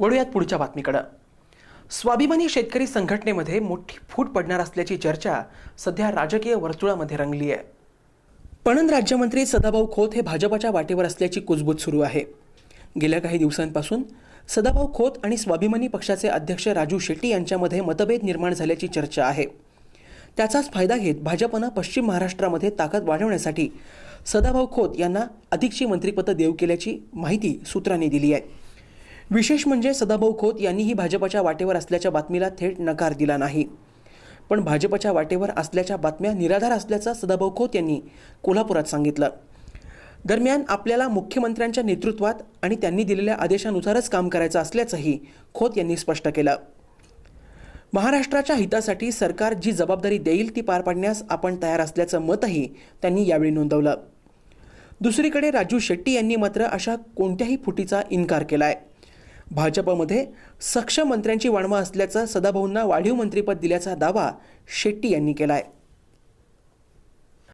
वळूयात पुढच्या बातमीकडं. स्वाभिमानी शेतकरी संघटनेमध्ये मोठी फूट पडणार असल्याची चर्चा सध्या राजकीय वर्तुळामध्ये रंगली आहे पणन राज्यमंत्री सदाभाऊ खोत हे भाजपाच्या वाटेवर असल्याची कुजबूज सुरू आहे. गेल्या काही दिवसांपासून सदाभाऊ खोत आणि स्वाभिमानी पक्षाचे अध्यक्ष राजू शेट्टी यांच्यामध्ये मतभेद निर्माण झाल्याची चर्चा आहे. त्याचाच फायदा घेत भाजपनं पश्चिम महाराष्ट्रामध्ये ताकद वाढवण्यासाठी सदाभाऊ खोत यांना अधिकची मंत्रिपदं देऊ केल्याची माहिती सूत्रांनी दिली आहे. विशेष म्हणजे सदाभाऊ खोत यांनीही भाजपच्या वाटेवर असल्याच्या बातमीला थेट नकार दिला नाही. पण भाजपच्या वाटेवर असल्याच्या बातम्या निराधार असल्याचं सदाभाऊ खोत यांनी कोल्हापुरात सांगितलं. दरम्यान आपल्याला मुख्यमंत्र्यांच्या नेतृत्वात आणि त्यांनी दिलेल्या आदेशानुसारच काम करायचं असल्याचंही खोत यांनी स्पष्ट केलं. महाराष्ट्राच्या हितासाठी सरकार जी जबाबदारी देईल ती पार पाडण्यास आपण तयार असल्याचं मतही त्यांनी यावेळी नोंदवलं. दुसरीकडे राजू शेट्टी यांनी मात्र अशा कोणत्याही फुटीचा इन्कार केलाय. भाजपमध्ये सक्षम मंत्र्यांची वाणवा असल्याचं सदाभाऊंना वाढीव मंत्रिपद दिल्याचा दावा शेट्टी यांनी केला आहे